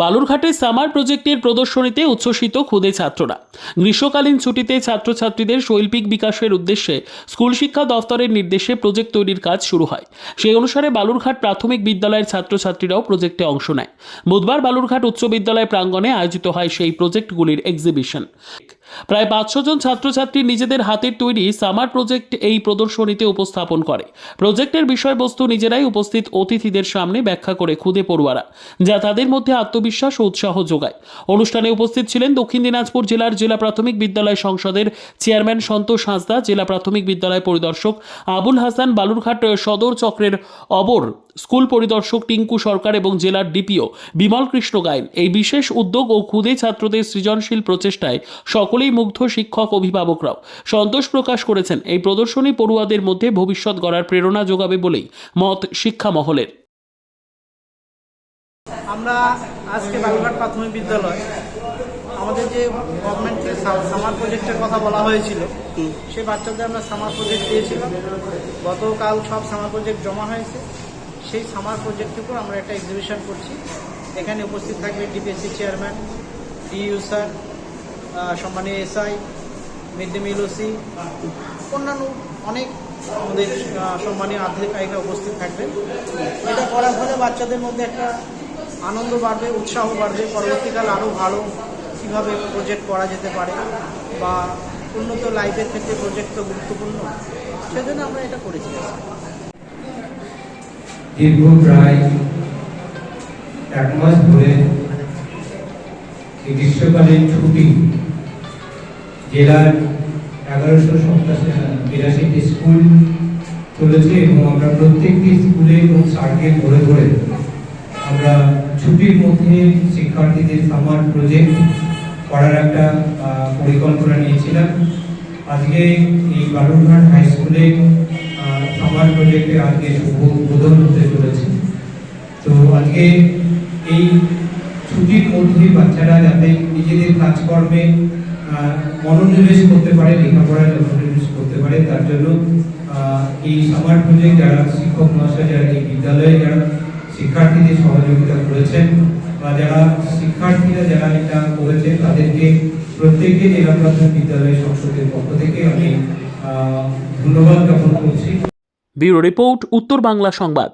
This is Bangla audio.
বালুরঘাটে সামার প্রজেক্টের প্রদর্শনীতে উচ্ছ্বসিত খুদে ছাত্ররা। গ্রীষ্মকালীন ছুটিতে ছাত্রছাত্রীদের শৈল্পিক বিকাশের উদ্দেশ্যে স্কুল শিক্ষা দফতরের নির্দেশে প্রজেক্ট তৈরির কাজ শুরু হয়। সেই অনুসারে বালুরঘাট প্রাথমিক বিদ্যালয়ের ছাত্রছাত্রীরাও প্রজেক্টে অংশ নেয়। বুধবার বালুরঘাট উচ্চ বিদ্যালয় প্রাঙ্গণে আয়োজিত হয় সেই প্রজেক্টগুলির এক্সিবিশন প্রায় পাঁচশো জন ছাত্রছাত্রী নিজেদের হাতের তৈরি সামার প্রজেক্ট এই প্রদর্শনীতে উপস্থাপন করে। প্রজেক্টের বিষয়বস্তু নিজেরাই উপস্থিত অতিথিদের সামনে ব্যাখ্যা করে খুদে পড়ুয়ারা, যা তাদের মধ্যে আত্মবিশ্বাস ও উৎসাহ যোগায়। অনুষ্ঠানে উপস্থিত ছিলেন দক্ষিণ দিনাজপুর জেলার জেলা প্রাথমিক বিদ্যালয় সংসদের চেয়ারম্যান সন্তোষ হাঁসদা, জেলা প্রাথমিক বিদ্যালয় পরিদর্শক আবুল হাসান, বালুরঘাট সদর চক্রের অবর স্কুল পরিদর্শক টিঙ্কু সরকার এবং জেলার ডিপিও বিমল কৃষ্ণ গায়েন। এই বিশেষ উদ্যোগ ও ক্ষুদে ছাত্রদের সৃজনশীল প্রচেষ্টায় সকলেই মুগ্ধ শিক্ষক অভিভাবকরাও। সন্তোষ প্রকাশ করেছেন, এই প্রদর্শনী পড়ুয়াদের মধ্যে ভবিষ্যৎ গড়ার প্রেরণা যোগাবে বলেই মত শিক্ষা মহলের আমরা আজকে বালুরঘাট প্রাথমিক বিদ্যালয়, আমাদের যে গভর্নমেন্ট থেকে সামার প্রজেক্টের কথা বলা হয়েছিল, সেই বাচ্চাদের আমরা সামার প্রজেক্ট দিয়েছিলাম। গতকাল সব সামার প্রজেক্ট জমা হয়েছে। সেই সামার প্রজেক্টের উপর আমরা একটা এক্সিবিশন করছি। এখানে উপস্থিত থাকবে ডিপিএসসি চেয়ারম্যান ডিইউ স্যার সম্মানীয় SI mid day meal OC অন্যান্য অনেক আমাদের সম্মানীয় আধিকারিকরা উপস্থিত থাকবেন। এটা করার ফলে বাচ্চাদের মধ্যে একটা আনন্দ বাড়বে, উৎসাহ বাড়বে, পরবর্তীকাল আরও ভালো কীভাবে প্রজেক্ট করা যেতে পারে বা উন্নত লাইফের ক্ষেত্রে প্রজেক্ট তো গুরুত্বপূর্ণ। সেজন্য আমরা এটা করেছি। দীর্ঘ প্রায় এক মাস ধরে গ্রীষ্মকালীন ছুটি জেলার এগারোশো বিরাশিটি স্কুল চলেছে এবং আমরা প্রত্যেকটি স্কুলে এবং সার্কেল ধরে ধরে আমরা ছুটির মধ্যে শিক্ষার্থীদের সামার প্রজেক্ট করার একটা পরিকল্পনা নিয়েছিলাম। আজকে এই বালুরঘাট হাই স্কুলে সামার প্রজেক্টে আজকে শুভ উদ্বোধন হতে চলেছে। তো আজকে এই ছুটির মধ্যে বাচ্চারা যাতে নিজেদের কাজকর্মে মনোনিবেশ করতে পারে লেখাপড়ায় মনোনিবেশ করতে পারে, তার জন্য এই সামার প্রজেক্ট যারা শিক্ষক মহাশয়, যারা এই বিদ্যালয়ে যারা শিক্ষার্থীদের সহযোগিতা করেছেন বা যারা শিক্ষার্থীরা যারা এটা করেছেন তাদেরকে প্রত্যেককে জেলা প্রাথমিক বিদ্যালয় সংসদের পক্ষ থেকে আমি ধন্যবাদ জ্ঞাপন করছি। ব্যুরো রিপোর্ট, উত্তর বাংলা সংবাদ।